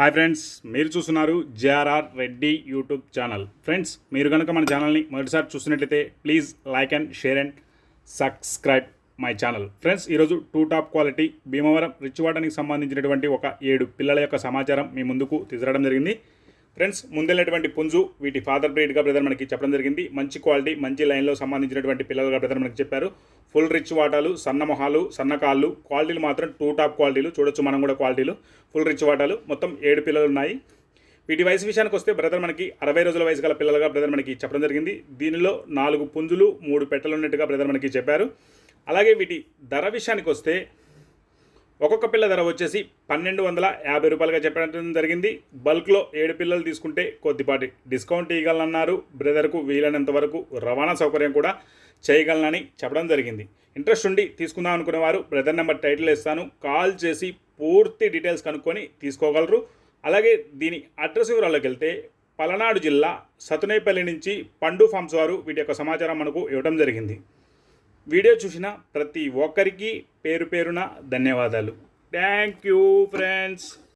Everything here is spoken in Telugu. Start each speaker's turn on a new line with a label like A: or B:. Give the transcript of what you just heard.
A: హాయ్ ఫ్రెండ్స్ మీరు చూస్తున్నారు JRR Reddy YouTube channel friends మీరు కనుక మన ఛానల్ని మొదటిసారి చూసినట్లయితే please like and share and subscribe my channel friends ఈరోజు two top quality Bhimavaram rich వాటర్కి సంబంధించినటువంటి ఒక ఏడు పిల్లల యొక్క సమాచారం మీ ముందుకు తీసుకురావడం జరిగింది. ఫ్రెండ్స్ ముందెళ్ళినటువంటి పుంజు వీటి ఫాదర్ బ్రీడ్గా బ్రదర్ మనకి చెప్పడం జరిగింది. మంచి క్వాలిటీ మంచి లైన్లో సంబంధించినటువంటి పిల్లలుగా బ్రదర్ మనకి చెప్పారు. ఫుల్ రిచ్ వాటాలు సన్న మొహాలు క్వాలిటీలు మాత్రం టూ టాప్ క్వాలిటీలు చూడొచ్చు మనం కూడా క్వాలిటీలు ఫుల్ రిచ్ వాటాలు. మొత్తం ఏడు పిల్లలు ఉన్నాయి. వీటి వయసు విషయానికి వస్తే బ్రదర్ మనకి అరవై రోజుల వయసు గల పిల్లలుగా బ్రదర్ మనకి చెప్పడం జరిగింది. దీనిలో నాలుగు పుంజులు మూడు పెట్టలు ఉన్నట్టుగా బ్రదర్ మనకి చెప్పారు. అలాగే వీటి ధర విషయానికి వస్తే ఒక్కొక్క పిల్ల ధర వచ్చేసి పన్నెండు వందల యాభై రూపాయలుగా చెప్పడం జరిగింది. బల్క్లో ఏడు పిల్లలు తీసుకుంటే కొద్దిపాటి డిస్కౌంట్ ఇవ్వగలన్నారు బ్రదర్కు వీలైనంత వరకు రవాణా సౌకర్యం కూడా చేయగలనని చెప్పడం జరిగింది. ఇంట్రెస్ట్ ఉండి తీసుకుందాం అనుకునే వారు బ్రదర్ నెంబర్ టైటిల్ ఇస్తాను కాల్ చేసి పూర్తి డీటెయిల్స్ కనుక్కొని తీసుకోగలరు. అలాగే దీని అడ్రస్ వివరాల్లోకి వెళ్తే పలనాడు జిల్లా సతునేపల్లి నుంచి పండు ఫార్మ్స్ వారు వీటి యొక్క సమాచారం మనకు ఇవ్వడం జరిగింది. వీడియో చూసిన ప్రతి ఒక్కరికి పేరు పేరున ధన్యవాదాలు. Thank you friends